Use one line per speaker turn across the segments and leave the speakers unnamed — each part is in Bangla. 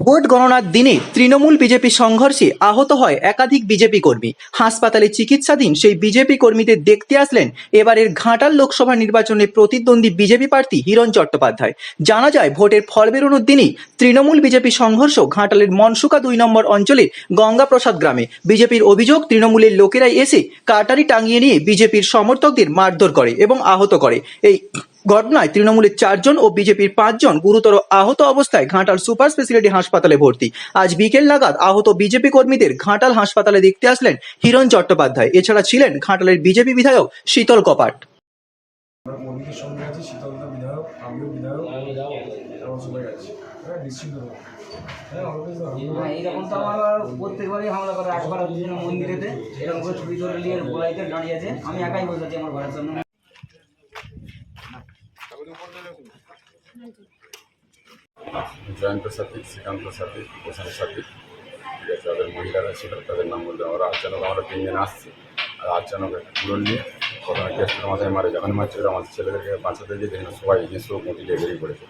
ভোট গণনার দিনে তৃণমূল বিজেপি সংঘর্ষে আহত হয় একাধিক বিজেপি কর্মী। হাসপাতালে চিকিৎসাধীন সেই বিজেপি কর্মীদের দেখতে আসলেন এবারের ঘাটাল লোকসভা নির্বাচনে প্রতিদ্বন্দ্বী বিজেপি প্রার্থী হিরণ চট্টোপাধ্যায়। জানা যায়, ভোটের ফল বেরোনোর দিনই তৃণমূল বিজেপি সংঘর্ষ ঘাটালের মনসুকা দুই নম্বর অঞ্চলের গঙ্গাপ্রসাদ গ্রামে। বিজেপির অভিযোগ, তৃণমূলের লোকেরাই এসে কাটারি টাঙিয়ে নিয়ে বিজেপির সমর্থকদের মারধর করে এবং আহত করে। এই ঘটনায় তৃণমূলের চারজন ও বিজেপির পাঁচজন গুরুতর আহত অবস্থায় ঘাটাল সুপার স্পেশালিটি হাসপাতালে ভর্তি। আজ বিকেল নাগাদ আহত বিজেপি কর্মীদের ঘাটাল হাসপাতালে দেখতে আসলেন হিরণ চট্টোপাধ্যায়। এছাড়া ছিলেন ঘাটালের বিজেপি বিধায়ক শীতল কপাট।
হ্যাঁ। হ্যাঁ always আমরা-
এইরকম তো আমার প্রত্যেকবারই হামলা করে একবার মন্দিরেতে এরকম করে ছুরি ধরে নিয়ে গোলাইতে দাঁড়িয়ে আছে। আমি একাই বসে আছি আমার ঘরের সামনে।
জয়ন্ত সাথী শ্রীকান্ত সাথী প্রশান্ত সাথী ঠিক আছে, তাদের মহিলারা ছিল, তাদের নাম বলতে আমরা আচানক আমরা তিনজন আসছি। আর আচানক কুলোর নিয়ে প্রথমে কেসটার মাথায় মারে যখন মারছিল আমাদের ছেলেদেরকে বাঁচাতে গিয়ে দেখেন সবাই নিজস্ব মুটিতে বেরিয়ে পড়েছে।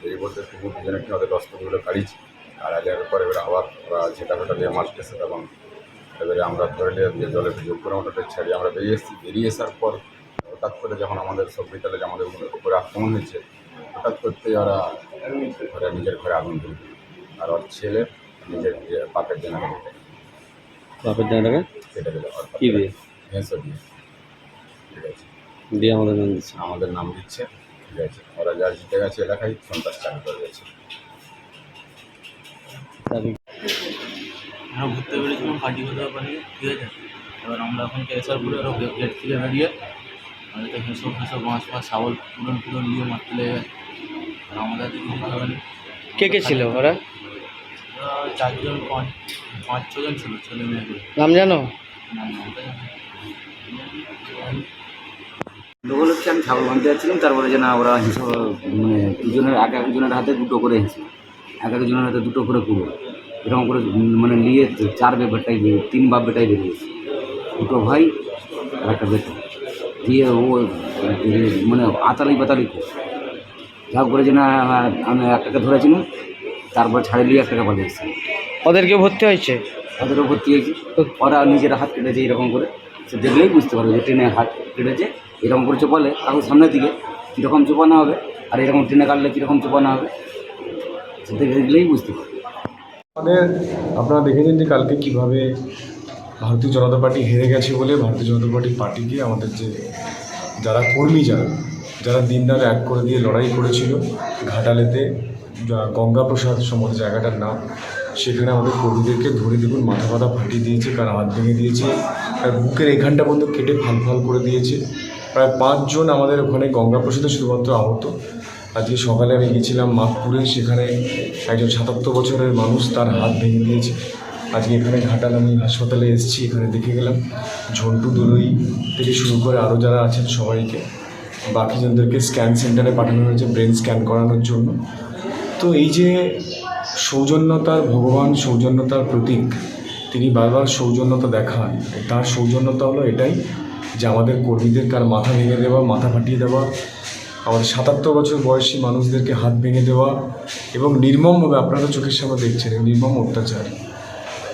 বেরিয়ে পড়তে কুকুর দুজনে কি ওদের অস্ত্রগুলো কাড়িয়েছি। আর আগে পরে এবারে আবার ওরা ঝেঁটা ফেটা দিয়ে মারতেছে এবং এবারে আমরা ধরে নিয়ে দিয়ে জলে যোগ করে ওটাকে ছাড়িয়ে আমরা বেরিয়ে এসেছি। বেরিয়ে আসার পর হঠাৎ করে যখন আমাদের সব বিদ্যালয়ে যে আমাদের উপরে আক্রমণ হয়েছে হঠাৎ করতে ওরা ঘরে নিজের ঘরে আগুন তুলে দিল। আর ওর ছেলে নিজের পাপের জন্য
বাপের জায়গাটাকে
কেটে দিল ওর
কি দিয়ে?
ভেঁসে দিয়ে। ঠিক আছে।
দিয়ে আমাদের নাম দিচ্ছে।
আমাদের নাম দিচ্ছে। ঠিক আছে। ওরা যা জিতে গেছে এলাকায় সন্ত্রাস চালু করে গেছে
আমরা ঘুরতে বেরিয়েছিলাম পার্টি করতে পারি ঠিক আছে। এবার আমরা এখন কেশরপুরে আরও গেট থেকে বেরিয়ে আমাদের তো হেসব ফেসব মাছ ফাছ শাবল পুরন পুরন নিয়ে মারতে লেগে গেছে আর আমাদের তো কিছু হবে না
কে কে ছিল ওরা?
ওরা চারজন পাঁচ পাঁচ ছজন ছিল ছেলে মেয়েগুলো
নাম জানো?
না না ওটা জানি না।
লোক হচ্ছে আমি ছাগল বানতে যাচ্ছিলাম তারপরে যে না ওরা হিসাব মানে দুজনের এক একজনের হাতে দুটো করে হিসেবে এক একজনের হাতে দুটো করে পুরো এরকম করে উম মানে নিয়ে চার বেটাই তিন বাপ বেটাই বেরিয়েছে। দুটো ভাই আর একটা বেটা। দিয়ে ও মানে আতালি পাতালি করে। যা করে যে না আমি একটাকে ধরেছিলাম তারপর ছাড়ে দিয়ে একটাকে পাঠিয়েছি।
ওদেরকে ভর্তি হয়েছে?
তাদেরও ভর্তি হয়েছে। ওরা নিজের হাত কেটেছে এরকম করে। সে দেখলেই বুঝতে পারবে যে ট্রেনে হাত কেটেছে এরকম করে চোপালে কাগজ সামনের দিকে কীরকম চোপানো হবে আর এরকম ট্রেনে কাটলে কীরকম চোপানো হবে সে দেখলেই বুঝতে পারবে।
আমাদের আপনারা দেখেছেন যে কালকে কীভাবে ভারতীয় জনতা পার্টি হেরে গেছে বলে ভারতীয় জনতা পার্টি পার্টিকে আমাদের যে যারা কর্মী যারা যারা দিন দিনরাত এক করে দিয়ে লড়াই করেছিল, ঘাটালেতে গঙ্গাপ্রসাদ সম্ভবত জায়গাটার নাম, সেখানে আমাদের কর্মীদেরকে ধরে দেখুন মাথা ফাথা ফাটিয়ে দিয়েছে কার হাত ভেঙে দিয়েছে, আর বুকের এখানটা পর্যন্ত কেটে ফাল ফাল করে দিয়েছে। প্রায় পাঁচজন আমাদের ওখানে গঙ্গাপ্রসাদে শুধুমাত্র আহত। আজকে সকালে আমি গেছিলাম মাঘপুরে সেখানে একজন সাতাত্তর বছরের মানুষ তার হাত ভেঙে দিয়েছে। আজকে এখানে ঘাটাল আমি হাসপাতালে এসেছি, এখানে দেখে গেলাম ঝন্টু দলুই থেকে শুরু করে আরও যারা আছেন সবাইকে। বাকি জনদেরকে স্ক্যান সেন্টারে পাঠানো হয়েছে, ব্রেন স্ক্যান করানোর জন্য। তো এই যে সৌজন্যতার ভগবান, সৌজন্যতার প্রতীক, তিনি বারবার সৌজন্যতা দেখান। তার সৌজন্যতা হলো এটাই যে আমাদের কর্মীদের কার মাথা ভেঙে দেওয়া, মাথা ফাটিয়ে দেওয়া আমাদের সাতাত্তর বছর বয়সী মানুষদেরকে হাত ভেঙে দেওয়া এবং নির্মমভাবে আপনারা চোখের সামনে দেখছেন, নির্মম অত্যাচার।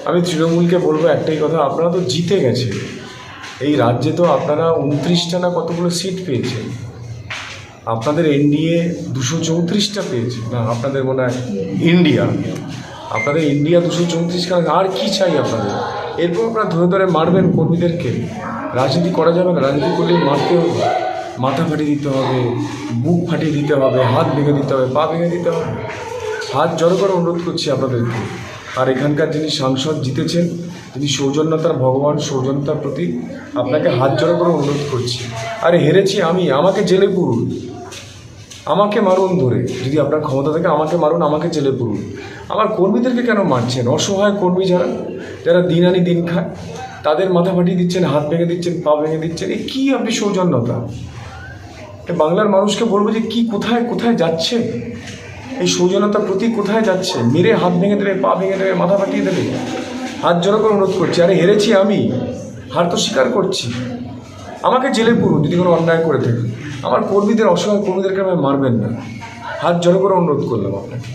আমি তৃণমূলকে বলব একটাই কথা, আপনারা তো জিতে গেছে। এই রাজ্যে তো আপনারা উনত্রিশটা না কতগুলো সিট পেয়েছেন? আপনাদের এনডিএ দুশো চৌত্রিশটা পেয়েছে। না, আপনাদের মনে হয় ইন্ডিয়া আপনাদের ইন্ডিয়া দুশো চৌত্রিশ কারণ আর কি চাই আপনাদের? এরপর আপনারা ধরে ধরে মারবেন কর্মীদেরকে। রাজনীতি করা যাবে না, রাজনীতি করলে মারতে হবে। মাথা ফাটিয়ে দিতে হবে, বুক ফাটিয়ে দিতে হবে, হাত ভেঙে দিতে হবে, পা ভেঙে দিতে হবে। হাত জড়ো করে অনুরোধ করছি আপনাদেরকে। আর এখানকার যিনি সাংসদ জিতেছেন তিনি সৌজন্যতার ভগবান সৌজন্যতার প্রতি আপনাকে হাত জড়ো করে অনুরোধ করছি। আরে হেরেছি আমি আমাকে জেলে পুরুন। আমাকে মারুন ধরে। যদি আপনার ক্ষমতা থাকে আমাকে মারুন আমাকে জেলে পুরুন। আমার কর্মীদেরকে কেন মারছেন? অসহায় কর্মী যারা যারা দিন আনি দিন খায় তাদের মাথা ফাটিয়ে দিচ্ছেন হাত ভেঙে দিচ্ছেন পা ভেঙে দিচ্ছেন। এই কী আপনি সৌজন্যতা? বাংলার মানুষকে বলব যে কি কোথায় কোথায় যাচ্ছে এই সৌজনতা প্রতি কোথায় যাচ্ছে? মেরে হাত ভেঙে দেবে, পা ভেঙে দেবে, মাথা ফাটিয়ে দেবে। হাত জড়ো করে অনুরোধ করছি, আরে হেরেছি আমি, হার তো স্বীকার করছি। আমাকে জেলে পুরো, যদি কোনো অন্যায় করে থাকি। আমার কর্মীদের, অসহায় কর্মীদেরকে আমি মারবেন না। হাত জড়ো করে অনুরোধ করলাম আপনাকে।